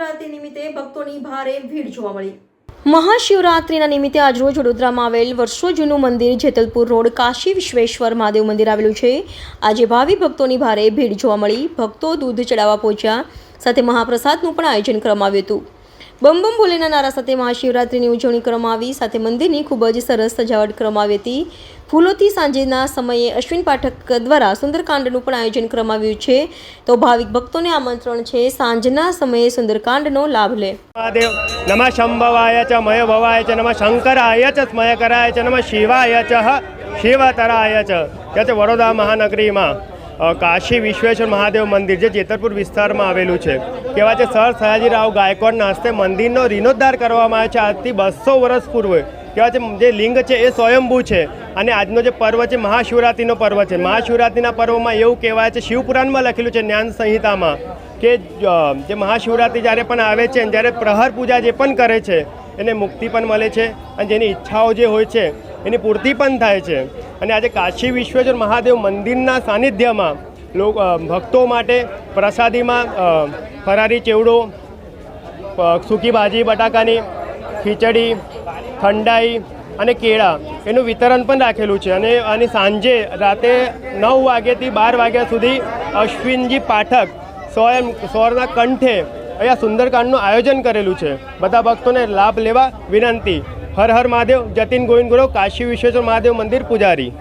મહાશિવરાત્રી નિમિત્તે ભક્તોની ભારે ભીડ જોવા મળી. મહાશિવરાત્રિના નિમિત્તે આજરોજ વડોદરામાં આવેલ વર્ષો જૂનું મંદિર જેતલપુર રોડ કાશી વિશ્વેશ્વર મહાદેવ મંદિર આવેલું છે. આજે ભાવિ ભક્તોની ભારે ભીડ જોવા મળી. ભક્તો દૂધ ચડાવવા પહોંચ્યા. સાથે મહાપ્રસાદનું પણ આયોજન કરવામાં આવ્યું હતું. બમ બમ ભોલેના નારા સાથે મહાશિવરાત્રિની ઉજવણી કરવામાં આવી. સાથે મંદિરની ખૂબ જ સરસ સજાવટ કરવામાં આવી હતી. ફૂલોથી સાંજેના સમયે અશ્વિન પાઠક દ્વારા સુંદરકાંડનું પણ આયોજન કરવામાં આવ્યું છે. તો ભાવિક ભક્તોને આમંત્રણ છે, સાંજના સમયે સુંદરકાંડનો લાભ લે. નમઃ શંભવાય ચ, મય ભવાય ચ, નમઃ શંકરાય ચ સ્મયકરાય ચ, નમઃ શિવાય ચ શિવતરાય ચ. વડોદરા મહાનગરીમાં. કાશી વિશ્વેશ્વર મહાદેવ મંદિર જે જેતરપુર વિસ્તારમાં આવેલું છે. કહેવાય છે? સર સયાજીરાવ ગાયકવાડના હસ્તે મંદિરનો રિનોદ્ધાર કરવામાં આવે છે. આજથી બસો વર્ષ પૂર્વે. કહેવાય છે? જે લિંગ છે એ સ્વયંભૂ છે. અને આજનો જે પર્વ છે, મહાશિવરાત્રિનો પર્વ છે. મહાશિવરાત્રિના પર્વમાં એવું કહેવાય છે, શિવપુરાણમાં લખેલું છે, જ્ઞાન સંહિતામાં, કે જે મહાશિવરાત્રિ જ્યારે પણ આવે છે, અને જ્યારે પ્રહર પૂજા જે પણ કરે છે, એને મુક્તિ પણ મળે છે. અને જેની ઈચ્છાઓ જે હોય છે, એની પૂર્તિ પણ થાય છે. અને આજે કાશી વિશ્વેશ્વર મહાદેવ મંદિરના સાનિધ્યમાં લોક ભક્તો માટે પ્રસાદીમાં ફરારી ચેવડો સૂકી ભાજી, બટાકાની ખીચડી, ઠંડાઈ અને કેળા એનું વિતરણ પણ રાખેલું છે. અને અને સાંજે રાતે નવ વાગ્યાથી બાર વાગ્યા સુધી અશ્વિનજી પાઠક સ્વયં, સ્વરના કંઠે અહીંયા સુંદરકાંડનું આયોજન કરેલું છે. બધા ભક્તોને લાભ લેવા વિનંતી. હર હર મહાદેવ જતીન ગોવિંદ ગુરુ કાશી વિશ્વેશ્વર મહાદેવ મંદિર પૂજારી.